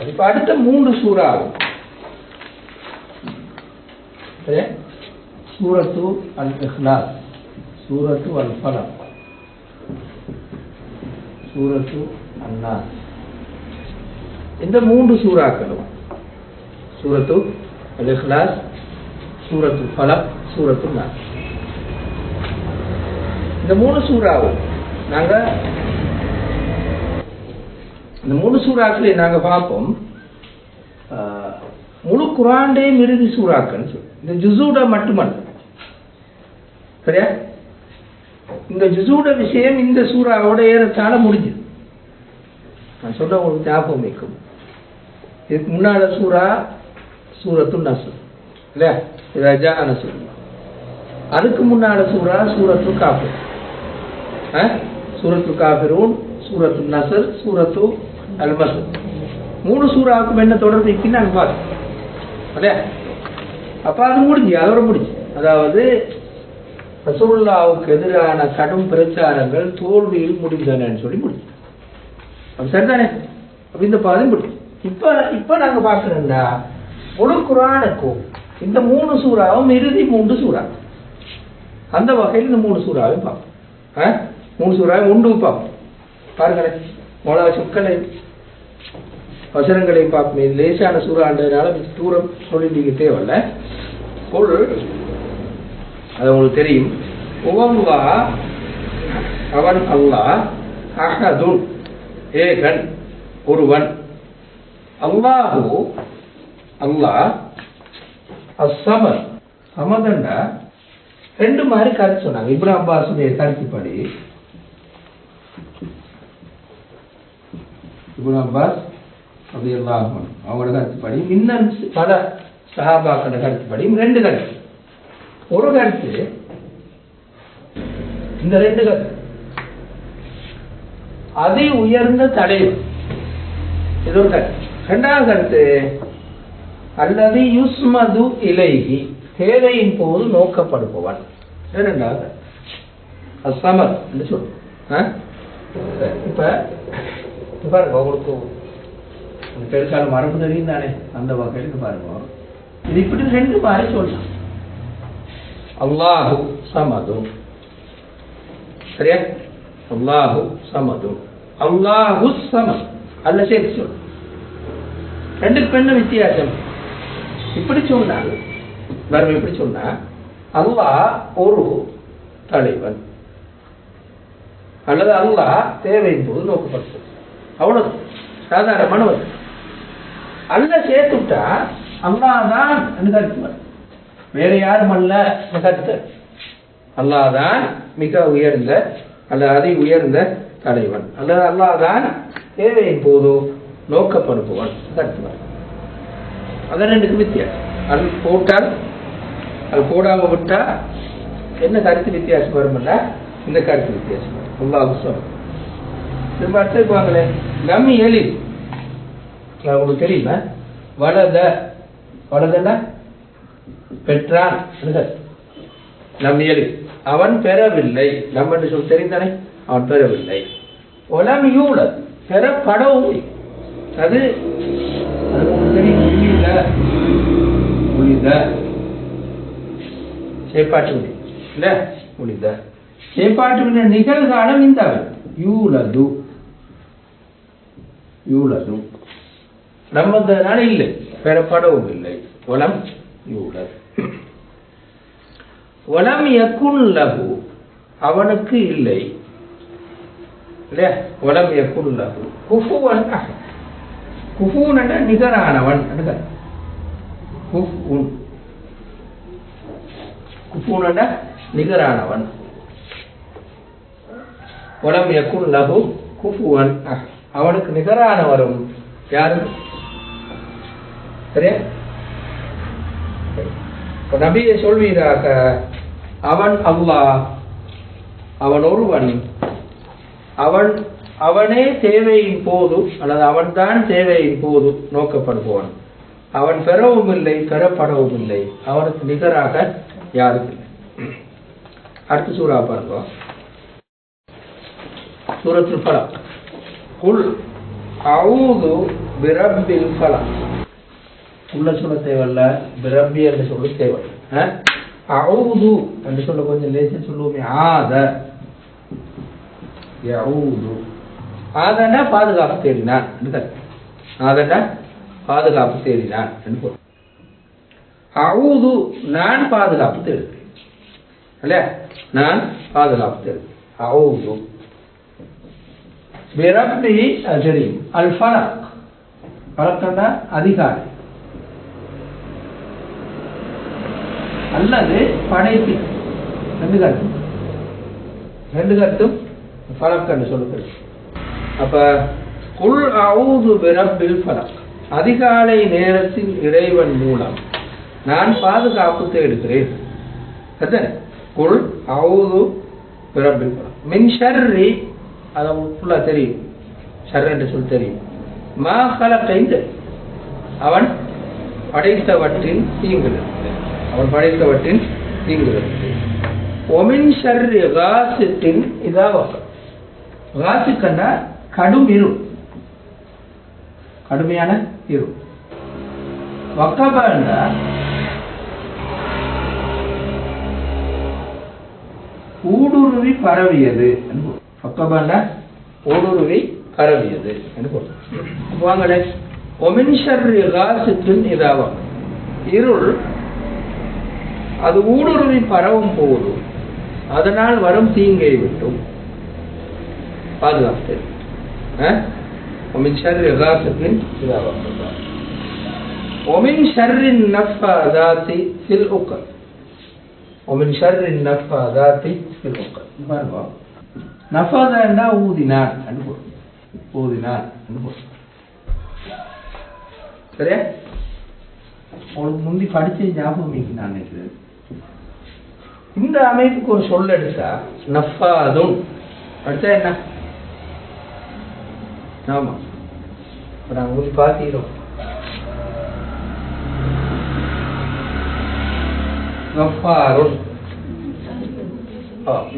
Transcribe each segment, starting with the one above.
இப்ப அடுத்த மூன்று சூறா ஆகும். சூரத்து அல் இஹ்லாஸ் சூரத்து அல் பலம் சூரத்து அன்னாஸ் இந்த மூன்று சூறாக்களும் சூரத்து அல் இஹ்லாஸ் சூரத்து பலம் சூரத்து நாஸ். இந்த மூணு சூறாவும் நாங்க இந்த மூணு சூறாக்களை நாங்க பார்ப்போம். ஆஹ், முழு குரான்டே இறுதி சூறாக்கள் சொல்லு. இந்த ஜுசூட மட்டுமல்ல. சரியா? இந்த ஜுசூட விஷயம் இந்த சூறாவோட ஏறத்தாழ முடிஞ்சுது. நான் சொல்ல உங்களுக்கு ஞாபகம் வைக்கும். இதுக்கு முன்னால சூறா சூரத்து நசு இல்லையா? ரஜா அனசு அதுக்கு முன்னால சூறா சூரத்து காஃபிர். சூரத்து காஃபிரூன் சூரத்து நசர் சூரத்து அல்மசர் மூணு சூறாவுக்கும் என்ன தொடர்பு? இருக்குன்னு நாங்கள் பார்த்தோம் இல்லையா அப்போ அது முடிஞ்சு அதோட முடிஞ்சு. அதாவது ரசூல்லாவுக்கு எதிரான கடும் பிரச்சாரங்கள் தோல்வியில் முடிந்தனன்னு சொல்லி முடிஞ்சு. அப்ப சரிதானே? அப்படி இந்த பாதை முடிஞ்சு. இப்ப இப்ப நாங்க பார்க்குறோம்டா முழு குரானுக்கும் இந்த மூணு சூறாவும் இறுதி மூன்று சூறா. அந்த வகையில் இந்த மூணு சூறாவையும் பார்ப்போம். ஆ? மூணு சூறாவை உண்டு பார்ப்போம். பாருங்களேன். மொளா சொற்களை வசனங்களையும் பார்ப்போம் இது லேசான சூறாண்டதுனால தூரம் சொல்லிட்டு தேவையில்ல. பொருள் அது உங்களுக்கு தெரியும். உவம்பா அவன் அல்லாஹ் அஹதுன். ஏகன் ஒருவன். அல்லாஹு அல்லாஹ் அசமன் சமதண்டா ரெண்டு மாதிரி கருத்து சொன்னாங்க. இப்ராஹிம் அப்பாஸுடைய கருத்துப்படி இப்ராஹிம் அப்பாஸ் அப்படி எல்லாம் அவங்களோட கருத்துப்படி இன்னும் பல சஹாபாக்களோட கருத்துப்படி ரெண்டு கருத்து. ஒரு கருத்து இந்த ரெண்டு கருத்து. அதி உயர்ந்த தலைவர். இது ஒரு கருத்து. ரெண்டாவது கருத்து அல்லது யுஸ்மது இலைகி தேவையின் போது நோக்கப்படுபவன். இரண்டாவது அசமர் என்று சொல்லுவோம் இப்ப இப்ப பாருங்க உங்களுக்கு பெருசால மரபு தெரியும் தானே அந்த வகையில் இங்க பாருங்க. இது இப்படி ரெண்டு மாதிரி சொல்லலாம். அல்லாஹு சமது. சரியா? அல்லாஹு சமது. அல்லாஹு சமத் அல்ல சேர்த்து சொல்லு. ரெண்டுக்கு என்ன வித்தியாசம். இப்படி சொன்னால் வரும் எப்படி சொன்னா அல்லாஹ் ஒரு தலைவன். அல்லது அல்லாஹ் தேவையின் போது நோக்கப்படுத்தும். அவ்வளவு சாதாரணமானவர் அல்ல சேர்த்துட்டா அல்லாஹ் தான் கருத்து வேற யாரும் அல்ல கருத்து அல்லாதான் மிக உயர்ந்த அல்ல அதை உயர்ந்த தலைவன். அல்லது அல்லாதான் தேவையின் போதோ நோக்கப்படுபவன் கருத்து வரும். ரெண்டுக்கு வித்தியாசம். அது போட்டால் அது போடாம விட்டா என்ன கருத்து வித்தியாசம் வரும்ல? இந்த கருத்து வித்தியாசம். வரும் அல்லாஹ் சொல்லும் திரும்ப அடுத்து கம்மி எலி உங்களுக்கு தெரியுமா வலத. வலதுன்னா பெற்றான். நம் எலி அவன் பெறவில்லை. நம்ம என்று சொல்லி தெரிந்தானே? அவன் பெறவில்லை. உலம் யூழல் பெறப்படவும் இல்லை. அது அது உளித சேப்பாட்டு வினை இல்ல? உளித சேப்பாட்டு நிகழ்காலம் இந்த யூலது. யூலது நம்மதனால இல்லை. பெறப்படவும் இல்லை. ஒலம் யூலது ஒலம் யக்குன் லகு. அவனுக்கு இல்லை. இல்லையா? ஒலம் யக்குன் லகு. குஃபுவன் அஹத். குஃபூன் நிகரானவன். என்று குஃபுன் குஃபூன் நிகரானவன். உலம் யக்குன் லகு. குஃபுவன் அஹ். அவனுக்கு நிகரானவரும் யாரு? சரியா? சரி. நபியை சொல்வீராக அவன் அல்லாஹ் அவன் ஒருவன். அவன் அவனே தேவையின் போது அல்லது அவன்தான் தேவையின் போது நோக்கப்படுபவன். அவன் பெறவும் இல்லை பெறப்படவும் இல்லை. அவனுக்கு நிகராக யாருக்கு அடுத்து சூறா பாருங்க. சூரத்துல் படம் குல் அவுது பிரப்பில் ஃபலம் உள்ள சொல்ல தேவையில்ல பிரப்பி என்று சொல்ல தேவையில்லை. அவுது என்று சொல்ல கொஞ்சம் லேசா சொல்லுவோமே ஆத. யவுது ஆதண்டா பாதுகாப்பு தேடினான். ஆதண்டா பாதுகாப்பு தேடினான் என்று அவுது நான் பாதுகாப்பு தேடுகிறேன். இல்லையா? நான் பாதுகாப்பு தேடுகிறேன். அவுது பிரப்பி அஜரி தெரியும் அல் ஃபலக் ஃபலக்கண்டா அதிகாரி அல்லது படைப்பி ரெண்டு கருத்தும் ரெண்டு கருத்தும் ஃபலக்கன்னு சொல்லுகிறது அப்ப குல் அவுது பிரப்பில் ஃபலக் அதிகாலை நேரத்தின் இறைவன் மூலம் நான் பாதுகாப்பு தேடுகிறேன் அதானே குல் அவுது பிரப்பில் ஃபலக் மின் ஷர்ரி அதை ஃபுல்லாக தெரியும். ஷர் என்று சொல்லி தெரியும். மா கலக்கைந்து அவன் படைத்தவற்றின் தீங்குகிறது அவன் படைத்தவற்றின் தீங்குகிறது ஒமின் ஷர்ரி காசுத்தின் இதா காசுக்கன்னா கடும் இருள் கடுமையான இருள் வக்கபான்னா ஊடுருவி பரவியது. என்று வக்கபண்டா ஊடுருவி பரவியது என்று பொருள். வாங்களே ஒமின் ஷர்ரி காசித்தின் இதாகும் இருள் அது ஊடுருவி பரவும் போது அதனால் வரும் தீங்கை விட்டும். பாதுகாத்து. ஒமின் ஷர்ரி காசத்தின் ஒமின் ஷர்ரின் நஃபாதாத்தி ஃபில் உக்கர் ஒமின் ஷர்ரின் நஃபாதாத்தி ஃபில் உக்கல் பாருங்க நஃபதன்னா ஊதினார் அனுபவம் ஊதினார் அனுபவம் சரியா? உங்களுக்கு முந்தி படிச்ச ஞாபகம் இருக்கு நான் நினைக்கிறேன். இந்த அமைப்புக்கு ஒரு சொல் எடுத்தா நஃபாதும் அடுத்தா என்ன? ஆமா. இப்போ நாங்கள் முந்தி பார்த்தீங்களோம் நஃபாருன்.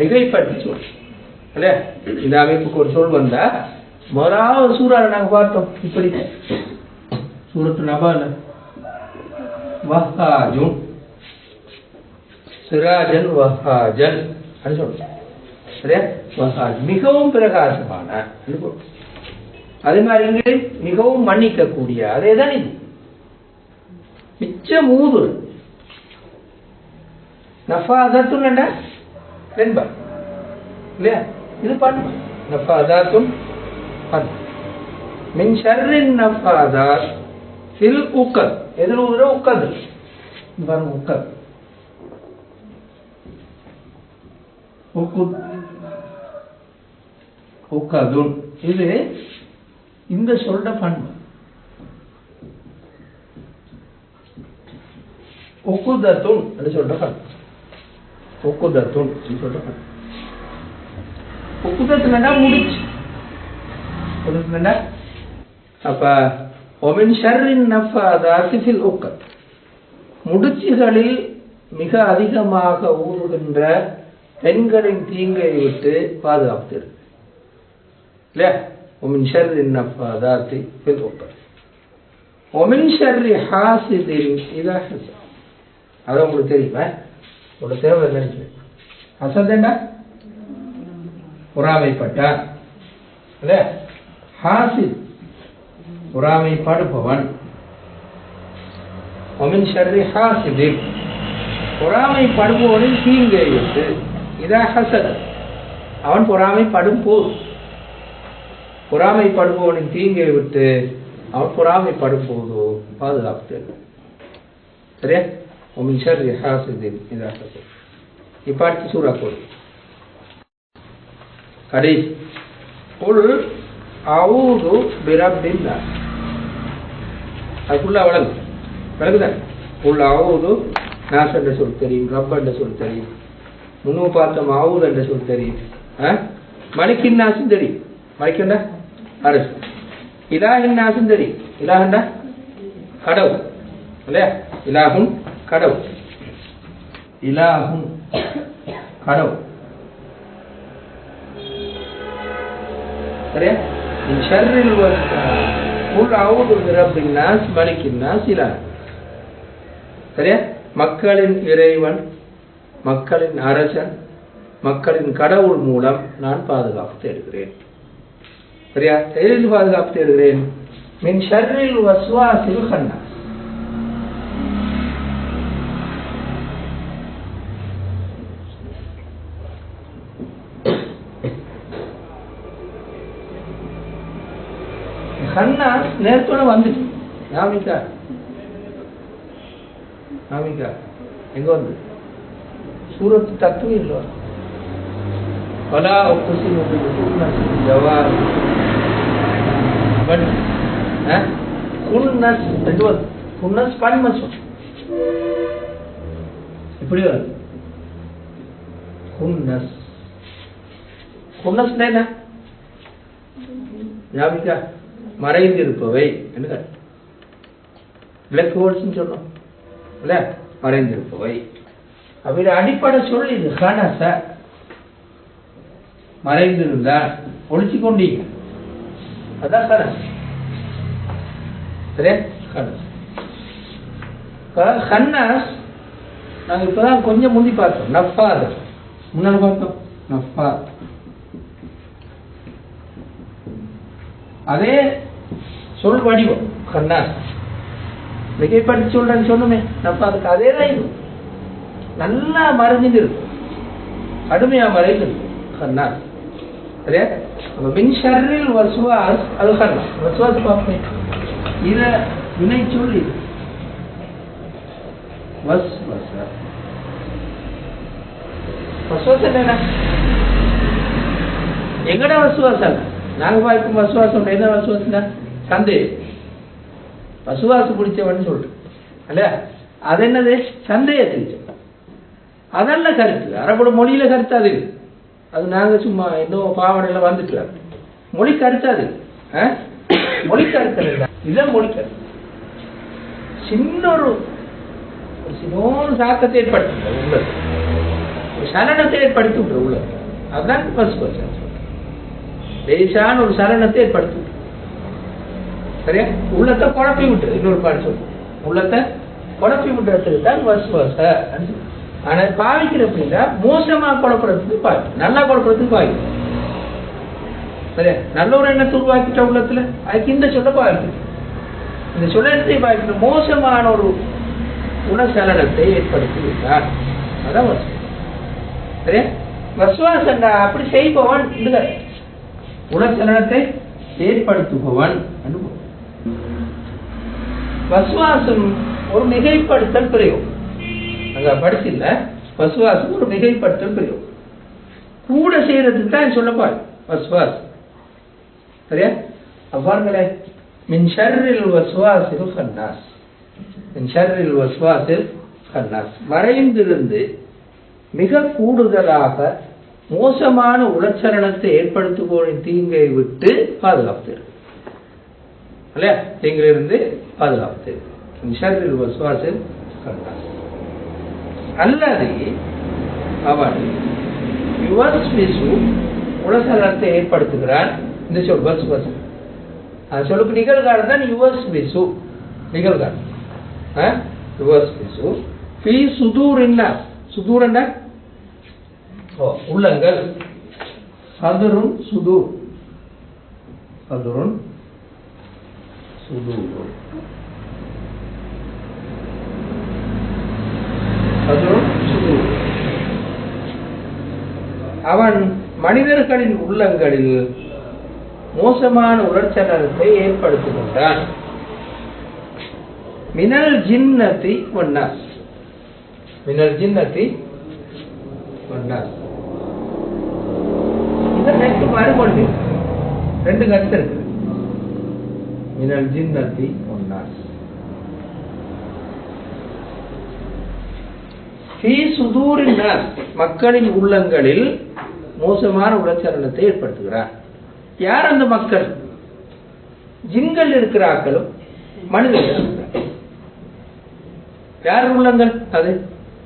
மிகைப்படுத்தி சொல். இல்லையா? இந்த அமைப்புக்கு ஒரு சொல் வந்தா முதலாவது சூறாவை நாங்க பார்த்தோம் இப்படி சூரத்து நபால. வஹாஜும் சிராஜன் வஹாஜன். அது சொல்றோம். சரியா? வஹாஜ். மிகவும் பிரகாசமான அதே மாதிரி இங்கே மிகவும் மன்னிக்கக்கூடிய அதே தான் இது. மிச்ச மூது நஃபாதத்துன் வெண்பா. இல்லையா? இது பண்பு நஃபாதாத்தும் பண்பு மின் ஷர்ரின் நஃபாதாத் ஃபில் உக்கத் எதில் ஊதுற உக்கது பாருங்க உக்கத் உக்குத் உக்கதுன் இது இந்த சொல்ற பண்பு உக்குதத்துன் அது சொல்ற பண்பு உக்குதத்துன் இது சொல்ற பண்பு உக்குதத்துனா முடிச்சு? உக்குதத்துனா அப்ப ஒமின் ஷர்ரின் நஃபாதாத்தி ஃபில் உக்கத். முடிச்சுகளில் மிக அதிகமாக ஊறுகின்ற பெண்களின் தீங்கை விட்டு பாதுகாப்பு இருக்கு. இல்லையா? ஒமின் ஷர்ரின் நஃபாதாத்தி ஃபில் உக்கத். ஒமின் ஷர்ரி ஹாசிதின் இதாக அதான் உங்களுக்கு தெரியுமா? உங்களுக்கு தேவை நினைக்கிறேன் ஹசந்தேண்டா பொறாமைப்பட்டார். பொறாமைப்பட்டான் ஹாசித் பொறாமைப்படுபவன். ஒமின் ஷர்ரி ஹாசிதின் பொறாமைப்படுபவனின் தீங்கு விட்டு இதா ஹசத். அவன் பொறாமைப்படும் போது பொறாமைப்படுபவனின் தீங்கை விட்டு அவன் பொறாமைப்படும் போது பாதுகாப்பு. சரியா? ஒமின் ஷர்ரி ஹாசிதின் இதா ஹசத். இப்ப அடுத்து சூறா கடைசி குல் அவுது பிரப்பின் நாஸ் அதுக்குள்ள வழங்கு விளங்குதான் உள்ள அவுது நாஸ் என்ற சொல் தெரியும் ரப் என்ற சொல் தெரியும். முன்னு பார்த்தோம் அவுது என்ற சொல் தெரியும். ஆ? மணிக்கின் நாசும் தெரியும். மணிக்கண்டா அரசு. இலாஹின் நாசும் தெரியும். இலாஹண்டா கடவுள். இல்லையா? இலாஹும் கடவுள். இலாஹும் கடவுள். சரியா ஷர்ரில் சரியா? மக்களின் இறைவன் மக்களின் அரசன் மக்களின் கடவுள் மூலம் நான் பாதுகாப்பு தேடுகிறேன். சரியா? எதில் பாதுகாப்பு தேடுகிறேன்? மின் ஷர்ரில் வஸ்வாசில் கண்ணா கண்ணா நேரத்தோட வந்துச்சு. நாமிக்கா நாமிக்கா எங்க வந்து? சூரத் தத்துவம் இல்லை. பலா ஒப்பசி ஜவார். பட் குன்னஸ் ரெண்டு வருது குன்னஸ் பன்மசம் இப்படி வருது. குன்னஸ் குன்னஸ் என்ன? ஞாபிக்கா மறைந்திருப்பவை என்று பிளக் வேர்ட்ஸ்னு இல்ல? மறைந்திருப்பவை. அப்படி அடிப்படை சொல் இது ஹனச மறைந்திருந்தால் ஒழிச்சு கொண்டீங்க. அதான் ஹனஸ் சரியா? ஹனஸ் ஹன்னஸ் நாங்க இப்பதான் கொஞ்சம் முந்தி பார்த்தோம். நஃபாத் முன்னாடி பார்த்தோம். நஃபாத் அதே சொல் வடிவம். கண்ணாஸ் மிகைப்படுத்தி சொல்றேன்னு சொன்னோமே நம்ம அதுக்கு அதே தான் இது. நல்லா மறைஞ்சிட்டு இருக்கும். கடுமையா மறைந்து கண்ணா. கண்ணாஸ் சரியா அப்ப மின் ஷர்ரில் வசுவா அது கண்ணா. வசுவாஸ் பார்ப்பேன் இத வினை சொல் இது. வஸ் வச வசுவாஸ் என்ன? எங்கட வசுவாசம் நாகபாய்க்கும் வசுவாசம் என்ன வசுவாசம்னா சந்தேகம் வசுவாசு பிடிச்சவன் சொல்றேன் அல்ல அது என்னது? சந்தேகத்துக்கு அதல்ல கருத்து. அரபோட மொழியில கருத்து அது? அது நாங்க சும்மா இன்னும் பாவனையில வந்துக்கலாம் மொழி கருத்து அது? மொழி கருத்து இல்லை. இதுதான் மொழி கருத்து. சின்ன ஒரு ஒரு சின்னோரு தாக்கத்தை உள்ளது ஒரு சலனத்தை ஏற்படுத்தி விட்டுரு உள்ளது அதுதான் வசுவாசம் லேசான ஒரு சலனத்தை ஏற்படுத்தும். சரியா? உள்ளத்தை குழப்பி விட்டுரு. இன்னொரு பாட்டு சொல்லு. உள்ளத்தை குழப்பி விட்டுறதுக்கு தான் வசுவாச ஆனா பாவிக்கிற அப்படின்னா மோசமா குழப்பறதுக்கு பாவி. நல்லா குழப்பறதுக்கு பாவி. சரியா? நல்ல ஒரு எண்ணத்தை உருவாக்கிட்ட உள்ளத்துல. அதுக்கு இந்த சொல்ல பாவிக்கு இந்த சொல்லத்தை பாவிக்கிற மோசமான ஒரு குணசலனத்தை ஏற்படுத்தி விட்டார். அதான் வசுவாசம் சரியா? வசுவாசம் அப்படி செய்பவன் இல்லை உடச்சலனத்தை ஏற்படுத்துபவன் அனுபவம். வசுவாசம் ஒரு மிகைப்படுத்தல் பிரயோகம். அங்க படிச்சில்ல? வசுவாசம் ஒரு மிகைப்படுத்தல் பிரயோகம். கூட செய்யறதுக்கு தான் சொல்லப்பாரு வசுவாஸ் சரியா? அவ்வாறுங்களே மின் ஷர்ரில் வசுவாசில் கண்ணாஸ் மின் ஷர்ரில் வசுவாசில் கண்ணாஸ் மறைந்திருந்து மிக கூடுதலாக மோசமான உளச்சலனத்தை ஏற்படுத்துவோரின் தீங்கை விட்டு பாதுகாப்பு இல்லையா தீங்கிலிருந்து பாதுகாப்பு தரும் ஷர்ரில் வசுவாசில் அல்லது அவன் யுவஸ் விசு உலசலத்தை ஏற்படுத்துகிறான் இந்த சொல் பஸ் பஸ் அந்த சொல்லுக்கு நிகழ்காலம் தான் யுவஸ் விசு நிகழ்காலம். யுவஸ் விசு ஃபி சுதூர் என்ன சுதூர் என்ன? உள்ளங்கள். சதுருன் சுதூர். சதுருன் சுதூர். சதுருன் சுதூர். அவன் மனிதர்களின் உள்ளங்களில் மோசமான உணர்ச்சலனத்தை ஏற்படுத்துகின்றான் மினல் ஜின்னதி ஒன்னாஸ் மினல் ஜின்னதி ஒன்னாஸ் இதை ரெண்டு கருத்து இருக்கு. மினல் ஜின்னதி ஒன்னாஸ் ஃபீ சுதூரின் நாஸ் மக்களின் உள்ளங்களில் மோசமான உடச்சலனத்தை ஏற்படுத்துகிறார். யார் அந்த மக்கள்? ஜின்கள் இருக்கிறார்களும் மனிதர்கள். யார் உள்ளங்கள் அது?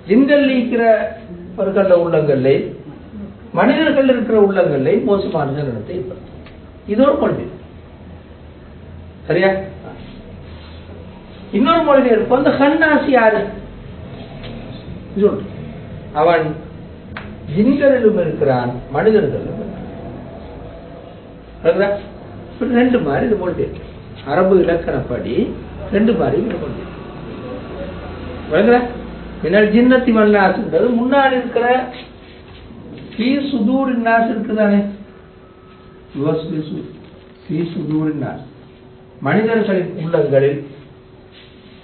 ஜின்கள் இருக்கிறவர்கள உள்ளங்களே மனிதர்கள் இருக்கிற உள்ளங்களை மோசமான நிலத்தை ஏற்படுத்தும். இது ஒரு கொள்கை சரியா? இன்னொரு மொழிபெயர்ப்பு அந்த ஹன்னாசி யாரு? அவன் ஜின்களிலும் இருக்கிறான் மனிதர்களிலும் இருக்கிறான். ரெண்டு மாதிரி இது மொழிபெயர்ப்பு அரபு இலக்கணப்படி ரெண்டு மாதிரி இது மொழிபெயர்ப்பு விளங்குதா? ஜின்னத்தி மன்னாசுன்றது முன்னாடி இருக்கிற ஃபீ சுதூரின் நாஸ் இருக்குதானே? யுவஸ்விசு ஃபீ சுதூரின் நாஸ் மனிதர்களின் உள்ளங்களில்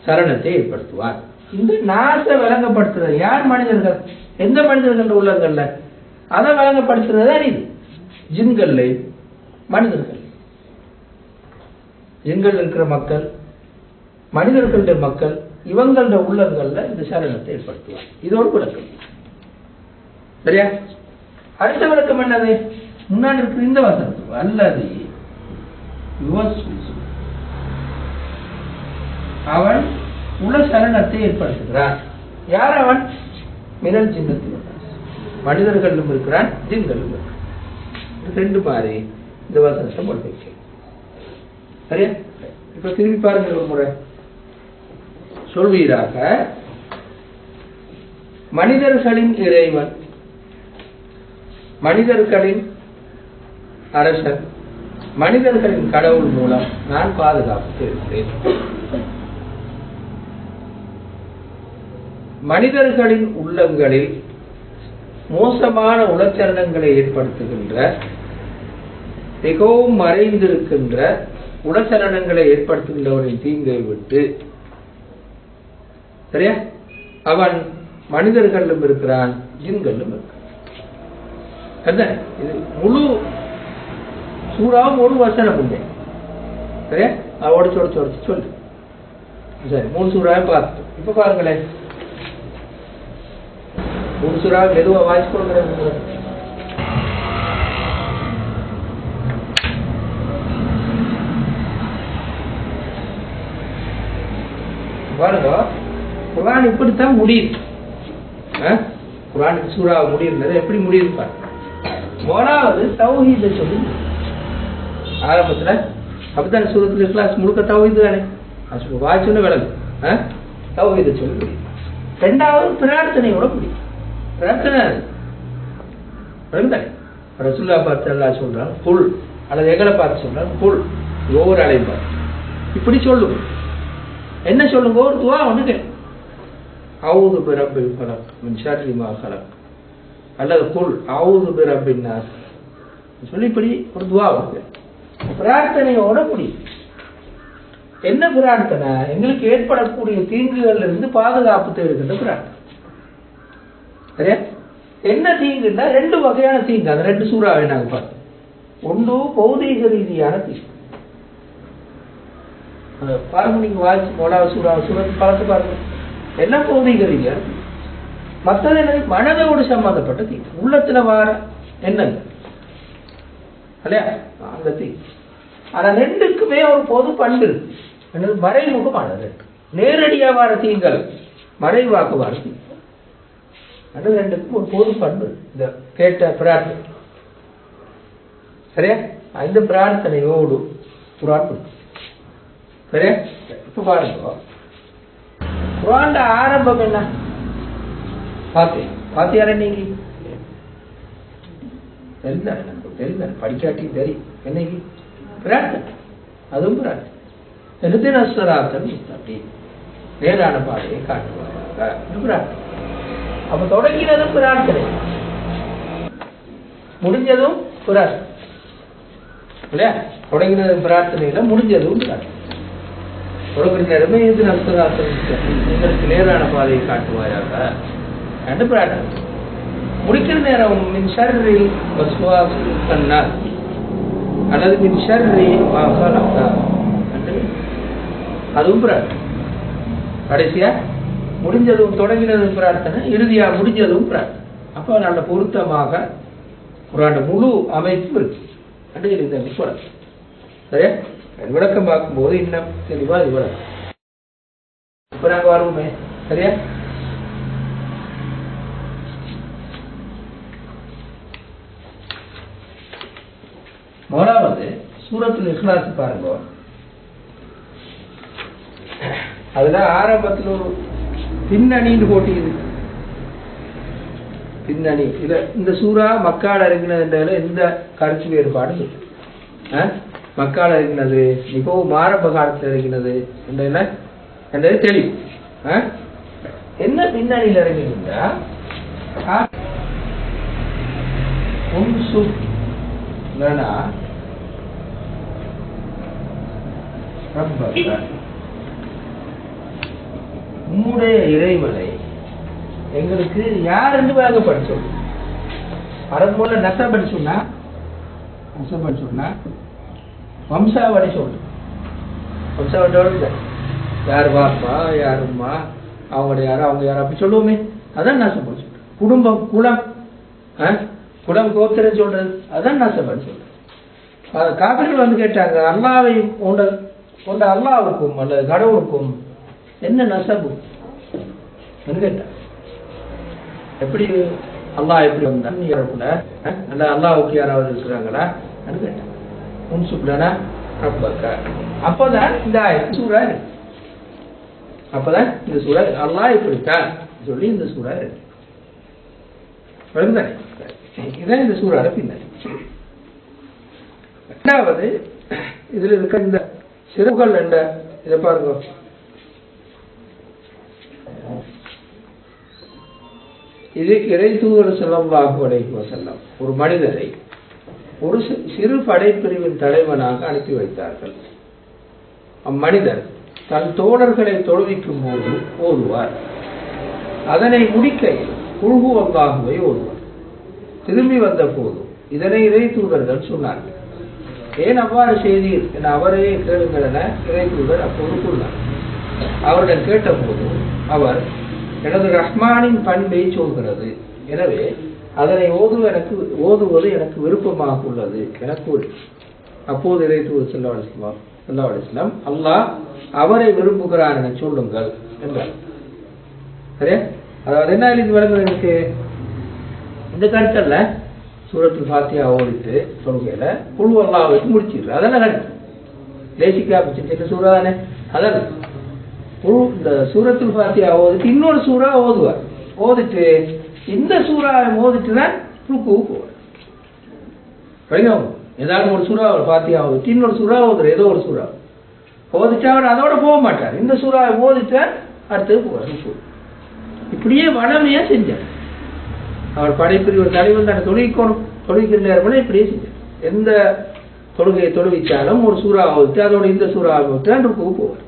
சரணத்தை ஏற்படுத்துவார். இந்த நாச விளங்கப்படுத்துறது யார் மனிதர்கள்? எந்த மனிதர்கள் உள்ளங்கள்ல? அதை விளங்கப்படுத்துறது தான் இது. ஜின்கள்ல மனிதர்கள். ஜின்கள் இருக்கிற மக்கள் மனிதர்களுடைய மக்கள் இவங்களுடைய உள்ளங்கள்ல இந்த சரணத்தை ஏற்படுத்துவார். இது ஒரு விளக்கம். சரியா? அடுத்த விளக்கம் என்னது? முன்னாடி இருக்கிற இந்த வசனத்துக்கு அல்லது அவன் உல சலனத்தை ஏற்படுத்துகிறான். யார் அவன்? மினல் ஜின்னத்தில் மனிதர்களும் இருக்கிறான் ஜின்களும் இருக்கிறான். ரெண்டு மாதிரி இந்த வசனத்தை போட்டு வைக்க. சரியா? இப்ப திரும்பி பாருங்க ஒரு முறை. சொல்வீராக மனிதர்களின் இறைவன் மனிதர்களின் அரசர் மனிதர்களின் கடவுள் மூலம் நான் பாதுகாப்பு இருக்கிறேன் மனிதர்களின் உள்ளங்களில் மோசமான உளச்சலனங்களை ஏற்படுத்துகின்ற மிகவும் மறைந்திருக்கின்ற உளச்சலனங்களை ஏற்படுத்துகின்றவனின் தீங்கை விட்டு சரியா? அவன் மனிதர்களிலும் இருக்கிறான் ஜின்களும் இருக்கிறான். அதுதானே? இது முழு சூறாவும் ஒரு வசனம் உண்டு. சரியா? உடச்சு உடச்சு உடச்சு சொல்லு. சரி மூணு சூறாவை பார்த்துட்டோம் இப்ப பாருங்களேன். மூணு சூறாவை மெதுவாக வாய்ஸ் கொடுக்குறேன் பாருங்க. குரான் இப்படித்தான் முடியுது. குரான் சூறா முடியிருந்தது எப்படி முடியுது முதலாவது தௌஹீத சொல்லி ஆரம்பத்துல அப்படித்தானே சூரத்துல கிளாஸ் முழுக்க தௌஹீது தானே? அது வாய்ச்சுன்னு விளங்கு? தௌஹீத சொல்லி முடியும் ரெண்டாவது பிரார்த்தனையோட முடியும். பிரார்த்தனை. விளங்குதானே ரசுல்லா பார்த்து எல்லாம் சொல்றாங்க புல் அல்லது எங்களை பார்த்து சொல்றாங்க புல் ஒவ்வொரு அலையும் பார்த்து. இப்படி சொல்லுங்க. என்ன சொல்லுங்க? ஒரு துவா ஒன்று அவுது பிரபில் கலக் மின் ஷர்ரி மா கலக். அல்லது குல் அவுது பிறப்பின்னார் சொல்லி இப்படி ஒரு துவா வருது. பிரார்த்தனையோட முடியும் என்ன பிரார்த்தனை? எங்களுக்கு ஏற்படக்கூடிய தீங்குகள்ல இருந்து பாதுகாப்பு தேடுகின்ற பிரார்த்தனை. சரியா? என்ன தீங்குன்னா ரெண்டு வகையான தீங்கு. அந்த ரெண்டு சூறாவை வேணாங்க பார்த்தோம் ஒன்று பௌதீக ரீதியான தீங்கு. பாருங்க நீங்க வாசி மோலாவ சூறா சூரத் பார்த்து பாருங்க. என்ன பௌதீக ரீதியான மற்றது என்னது? மனதோடு சம்பந்தப்பட்ட தீங்கு உள்ளத்துல வார எண்ணங்கள். இல்லையா? அந்த தீங்கு ஆனா ரெண்டுக்குமே ஒரு பொது பண்பு இருக்கு. என்னது? மறைமுகமானது. ரெண்டு நேரடியா வார தீங்கள் மறைவாக்கு வார தீ. அது ரெண்டுக்கும் ஒரு பொது பண்பு இந்த கேட்ட பிரார்த்தனை. சரியா? இந்த பிரார்த்தனையோடு குரான் சரியா? இப்ப பாருங்க. குரான் ஆரம்பம் என்ன? பாத்தியா பாத்தியார என்னைக்கு தெரிந்தானே நமக்கு தெரிந்தானே படிக்காட்டி தெரியும் என்னைக்கு? பிரார்த்தனை. அதுவும் பிரார்த்தனை. எடுத்து நஸ்வராத்தன் அப்படி. நேரான பாதையை காட்டுவாங்க பிரார்த்தனை. அப்ப தொடங்கினதும் பிரார்த்தனை. முடிஞ்சதும் பிரார்த்தனை. இல்லையா? தொடங்கினது பிரார்த்தனையில முடிஞ்சதும் பிரார்த்தனை. தொடங்குற நேரமே இது நஸ்வராத்தன் உங்களுக்கு நேரான பாதையை காட்டுவாயாக அண்ட் பிரார்த்தனை முடிக்கிற நேரம் மின் ஷர்ரில் வஸ்வாஸ் அல்லது மின் ஷர்ரி மாசாலா அதுவும் பிரார்த்தனை. கடைசியா முடிஞ்சதும் தொடங்கினதும் பிரார்த்தனை இறுதியா முடிஞ்சதும் பிரார்த்தனை. அப்போ நல்ல பொருத்தமாக குரான் முழு அமைப்பு இருக்கு. அது இந்த குரான். சரியா? இது விளக்கம் பார்க்கும்போது இன்னும் தெளிவா இது விளக்கம். இப்ப வருவோமே. சரியா? முதலாவது சூரத்தில் இஸ்லாஸ் பாருங்க. அதுல ஆரம்பத்தில் ஒரு பின்னணின்னு போட்டியுது பின்னணி. இத இந்த சூறா மக்கால் இறங்கினதுல எந்த கருத்து வேறுபாடும் இல்லை. மக்கால் இறங்கினது மிகவும் ஆரம்ப காலத்தில் இறங்கினது என்றதுல என்றது தெளிவு. என்ன பின்னணியில் இறங்கினா ஒன்று உம்முடைய இறைவனை எங்களுக்கு யார் என்று படிச்சோம் சொல்லு. அரபு மூல நசபடி சொன்னா நசபடி சொன்னா வம்சாவடி சொல்லு. வம்சாவளியோட யார் வாப்பா யார் அம்மா அவங்களோட யாரோ அவங்க யாரோ அப்படி சொல்லுவோமே. அதான் நசபடி சொல்றேன் குடும்பம் குலம். ஆ? குலம் கோத்திரம் சொல்றது. அதான் நசபடி சொல்றேன் அது வந்து கேட்டாங்க அல்லாவை உண்ட உண்ட அல்லாவுக்கும் அல்லது கடவுளுக்கும் என்ன நசபு? கேட்டேன் எப்படி அல்லாஹ் எப்படி வந்தான் கூட அல்ல அல்லாவுக்கு யாராவது இருக்கிறாங்களா? கேட்டேன் கேட்டாங்க முன்சுப்லனா ரப்பக்கா. அப்பதான் இந்த சூறா இருக்கு. அப்பதான் இந்த சூறா அல்லாஹ் இப்படித்தான் சொல்லி இந்த சூறா இருக்கு. விளங்குதானே? இதான் இந்த சூறால பின்னாடி. ரெண்டாவது இதுல இருக்க இந்த சிறுகள் என்ற இதை பாருங்க. இது இறை தூதர் செல்லம்லாஹு அலைஹி ஒரு மனிதரை ஒரு சிறு படைப்பிரிவின் தலைவனாக அனுப்பி வைத்தார்கள். அம்மனிதர் தன் தோழர்களை தொழுவிக்கும் போது ஓதுவார் அதனை முடிக்க குழுகு ஓதுவார் திரும்பி வந்த போது இதனை இறை தூதர்கள் சொன்னார்கள். ஏன் அவ்வாறு செய்தீர் என அவரே கேளுங்கள் என இறை அப்போது கூறினார். அவரிடம் கேட்டபோது அவர் எனது ரஹ்மானின் பண்பை சொல்கிறது. எனவே அதனை ஓது எனக்கு ஓதுவது எனக்கு விருப்பமாக உள்ளது என கூறி. அப்போது இறை தூதர் செல்லா அலிஸ்லாம் செல்லா அலிஸ்லாம் அல்லாஹ் அவரை விரும்புகிறார் என சொல்லுங்கள் என்றார். சரியா? அதாவது என்ன எழுதி விளங்குது எனக்கு? இந்த கருத்தல்ல சூரத்தில் ஃபாத்தியா ஓடிட்டு தொழுகையில் குழு அல்லாஹ் வச்சு முடிச்சிடுது அதெல்லாம் கருத்து லேசிக்கா சின்ன சூறா தானே? அதான். குழு இந்த சூரத்துல் ஃபாத்தியா ஓதிட்டு இன்னொரு சூறா ஓதுவார் ஓதிட்டு இந்த சூறாவை ஓதிட்டு தான் ருக்கு போவார் ஏதாவது ஒரு சூறா அவர் ஃபாத்தியா ஓதிட்டு இன்னொரு சூறா ஓதுற ஏதோ ஒரு சூறா. ஓதிட்டு அவர் அதோட போக மாட்டார். இந்த சூறாவை ஓதிட்டு அடுத்தது போவார் இப்படியே வளமையாக செஞ்சார். அவர் படைப்பிரிவு தலைவன் தான். தொழுகிக்கணும் தொழுவிக்கிற நேரம் இப்படியே செஞ்சார் எந்த தொழுகையை தொழுவிச்சாலும் ஒரு சூறா ஓதிட்டு அதோட இந்த சூறா ஓதிட்டு அந்த ருக்கு போவார்.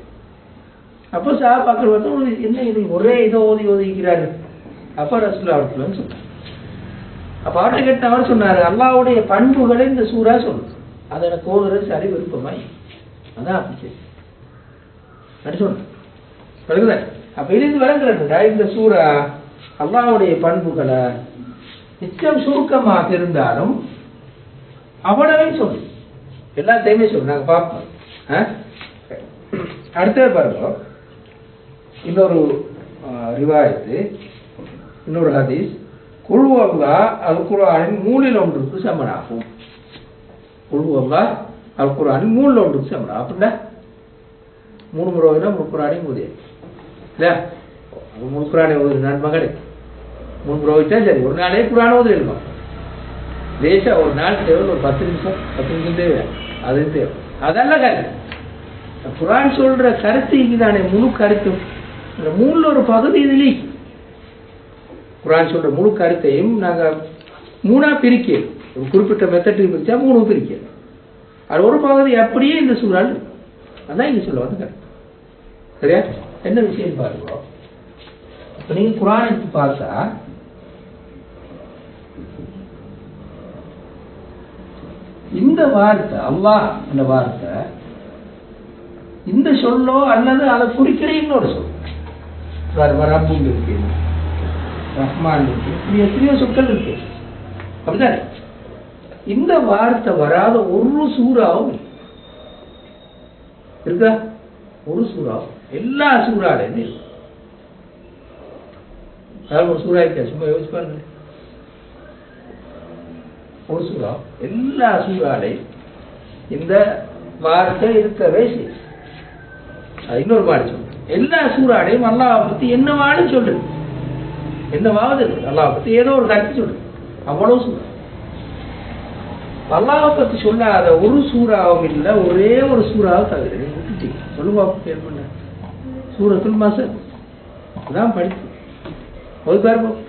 அப்போ சாபாக்கள் வந்து ஒரு என்ன இது? ஒரே இதை ஓதி ஓதிக்கிறாரு அப்போ ரசுல்லா அவர்கள்னு சொன்னார். அப்போ அவர்கிட்ட கேட்ட அவர் சொன்னார் அல்லாவுடைய பண்புகளை இந்த சூறா சொல்லு. அதை எனக்கு ஓதுறது சரி விருப்பமாய் அதான் அப்படி சரி அப்படி சொன்னார். விளங்குதா அப்ப இருந்து விளங்குறதுடா இந்த சூறா அல்லாவுடைய பண்புகளை நிச்சயம் சுருக்கமாக இருந்தாலும் அவ்வளவே சொல்லு. எல்லாத்தையுமே சொல்லு. நாங்க பார்ப்போம். ஆ? அடுத்தது பாருங்க. இன்னொரு ரிவாயத்து இன்னொரு ஹதீஸ். குழு அல்லா அல் குரானின் மூணில் ஒன்றுக்கு சமனாகும். குழு அல்லா அல் குரானின் மூணில் ஒன்றுக்கு சமனாகும். அப்படின்னா மூணு முறை ஓதினா மூணு இல்லை முழுக்குறானே இல்லையா? நன்மை கிடைக்கும். மூணு முறை சரி ஒரு நாளே புராணம் ஓதி இருக்கும் லேசாக ஒரு நாள் தேவை ஒரு பத்து நிமிஷம் பத்து நிமிஷம் தேவை. அது தேவை. அதெல்லாம் கருத்து. குரான் சொல்ற கருத்து இதுதானே முழு கருத்தும் இந்த மூணுல ஒரு பகுதி இதுலி குரான் சொல்ற முழு கருத்தையும் நாங்க மூணா பிரிக்க ஒரு குறிப்பிட்ட மெத்தட்டுக்கு பிரிச்சா மூணு பிரிக்க அது ஒரு பகுதி அப்படியே இந்த சூழல் அதான் இங்க சொல்ல வந்து கருத்து. சரியா? என்ன விஷயம் பாருங்க. இப்போ நீங்க குரான் எடுத்து பார்த்தா இந்த வார்த்தை அல்லாஹ் இந்த வார்த்தை இந்த சொல்லோ அல்லது அதை குறிக்கிற இன்னொரு சொல். வேறு இருக்கு. ரஹ்மான் இருக்கு. இப்படி எத்தனையோ சொற்கள் இருக்கு. அப்படிதானே இந்த வார்த்தை வராத ஒரு சூறாவும் இல்லை. இருக்கா? ஒரு சூறாவும். எல்லா சூறாலையுமே இருக்கு. அதாவது ஒரு சூறா இருக்கா? சும்மா யோசிச்சு ஒரு சூறா எல்லா சூறாலையும் இந்த வார்த்தை இருக்கவே செய்யும் அது இன்னொரு பாடி சொல்றேன் எல்லா சூறாடையும் அல்லாவை பத்தி என்னவான்னு சொல்லு என்னவாவது அல்லாவை பத்தி ஏதோ ஒரு கருத்து சொல்லு அவ்வளவு சூறா அல்லாவை பத்தி சொல்லாத ஒரு சூறாவும் இல்லை. ஒரே ஒரு சூறாவும் தவிர நீங்க விட்டுட்டீங்க சொல்லுவா பேர் பண்ண. சூரத்துல் மசல் அதான் படிப்பு. ஒரு பேர் தப்பத்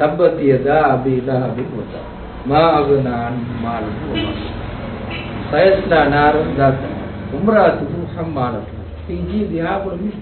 தப்பத்தியதா அபிதா லஹபி வதா மா அகுனான் மால் சயஸ்லா நாரன் தாத்த. உம்ராத்து ஹம்மாலத் ஃபீ ஜீதிஹா குலும்